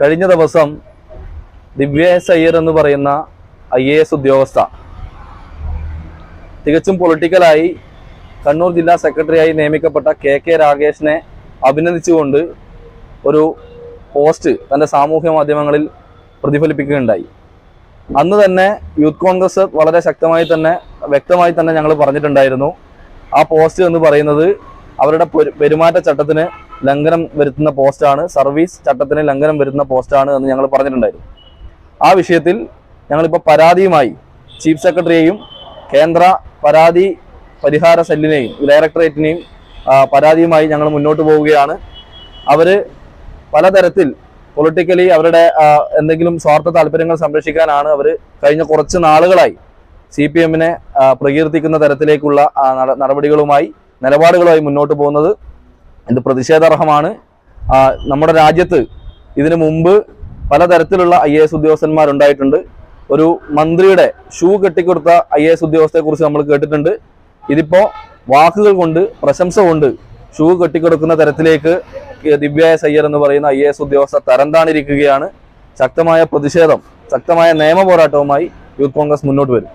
കഴിഞ്ഞ ദിവസം ദിവ്യ എസ് അയ്യർ എന്ന് പറയുന്ന ഐ എ എസ് ഉദ്യോഗസ്ഥ തികച്ചും പൊളിറ്റിക്കലായി കണ്ണൂർ ജില്ലാ സെക്രട്ടറിയായി നിയമിക്കപ്പെട്ട കെ കെ രാഗേഷിനെ അഭിനന്ദിച്ചുകൊണ്ട് ഒരു പോസ്റ്റ് തന്റെ സാമൂഹ്യ മാധ്യമങ്ങളിൽ പ്രതിഫലിപ്പിക്കുകയുണ്ടായി. അന്ന് തന്നെ യൂത്ത് കോൺഗ്രസ് വളരെ ശക്തമായി തന്നെ വ്യക്തമായി തന്നെ ഞങ്ങൾ പറഞ്ഞിട്ടുണ്ടായിരുന്നു. ആ പോസ്റ്റ് എന്ന് പറയുന്നത് അവരുടെ പെരു- പെരുമാറ്റച്ചട്ടത്തിന് ലംഘനം വരുത്തുന്ന പോസ്റ്റാണ് സർവീസ് ചട്ടത്തിന് ലംഘനം വരുത്തുന്ന പോസ്റ്റാണ് എന്ന് ഞങ്ങൾ പറഞ്ഞിട്ടുണ്ടായിരുന്നു. ആ വിഷയത്തിൽ ഞങ്ങളിപ്പോൾ പരാതിയുമായി ചീഫ് സെക്രട്ടറിയെയും കേന്ദ്ര പരാതി പരിഹാര സെല്ലിനെയും ഡയറക്ടറേറ്റിനെയും പരാതിയുമായി ഞങ്ങൾ മുന്നോട്ട് പോവുകയാണ്. അവർ പലതരത്തിൽ പൊളിറ്റിക്കലി അവരുടെ എന്തെങ്കിലും സ്വാർത്ഥ താല്പര്യങ്ങൾ സംരക്ഷിക്കാനാണ് അവർ കഴിഞ്ഞ കുറച്ച് നാളുകളായി സി പി എമ്മിനെ പ്രകീർത്തിക്കുന്ന തരത്തിലേക്കുള്ള നടപടികളുമായി നിലപാടുകളുമായി മുന്നോട്ട് പോകുന്നത്. ഇത് പ്രതിഷേധാർഹമാണ്? നമ്മുടെ രാജ്യത്ത് ഇതിനു മുമ്പ് പലതരത്തിലുള്ള ഐ എ എസ് ഉദ്യോഗസ്ഥന്മാരുണ്ടായിട്ടുണ്ട്. ഒരു മന്ത്രിയുടെ ഷൂ കെട്ടിക്കൊടുത്ത ഐ എ എസ് ഉദ്യോഗസ്ഥയെ കുറിച്ച് നമ്മൾ കേട്ടിട്ടുണ്ട്. ഇതിപ്പോ വാക്കുകൾ കൊണ്ട് പ്രശംസ കൊണ്ട് ഷൂ കെട്ടിക്കൊടുക്കുന്ന തരത്തിലേക്ക് ദിവ്യ എസ് അയ്യർ എന്ന് പറയുന്ന ഐ എ എസ് ഉദ്യോഗസ്ഥ തരംതാണിരിക്കുകയാണ്. ശക്തമായ പ്രതിഷേധം ശക്തമായ നിയമ പോരാട്ടവുമായി യൂത്ത് കോൺഗ്രസ് മുന്നോട്ട് വരും.